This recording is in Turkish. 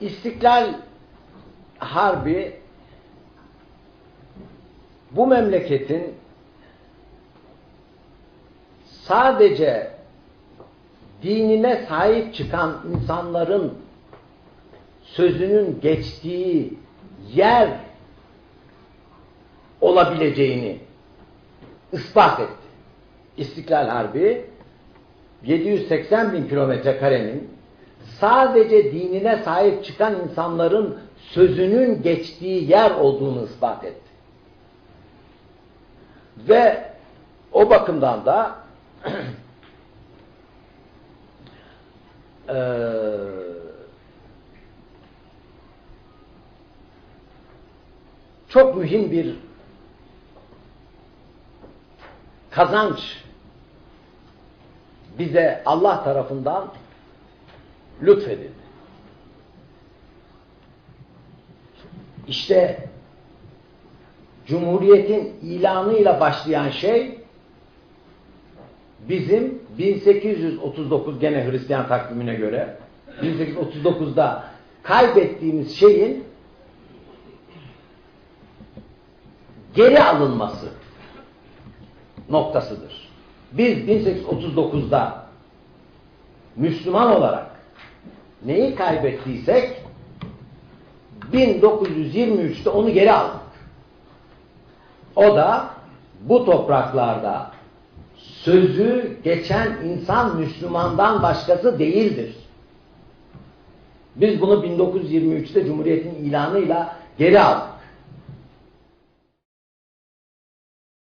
İstiklal Harbi bu memleketin sadece dinine sahip çıkan insanların sözünün geçtiği yer olabileceğini ispat etti. İstiklal Harbi 780 bin kilometre karenin sadece dinine sahip çıkan insanların sözünün geçtiği yer olduğunu ispat etti. Ve o bakımdan da eee çok mühim bir kazanç bize Allah tarafından lütfedildi. İşte Cumhuriyet'in ilanıyla başlayan şey bizim 1839 gene Hristiyan takvimine göre 1839'da kaybettiğimiz şeyin geri alınması noktasıdır. Biz 1839'da Müslüman olarak neyi kaybettiysek 1923'te onu geri aldık. O da bu topraklarda sözü geçen insan Müslümandan başkası değildir. Biz bunu 1923'te Cumhuriyet'in ilanıyla geri aldık.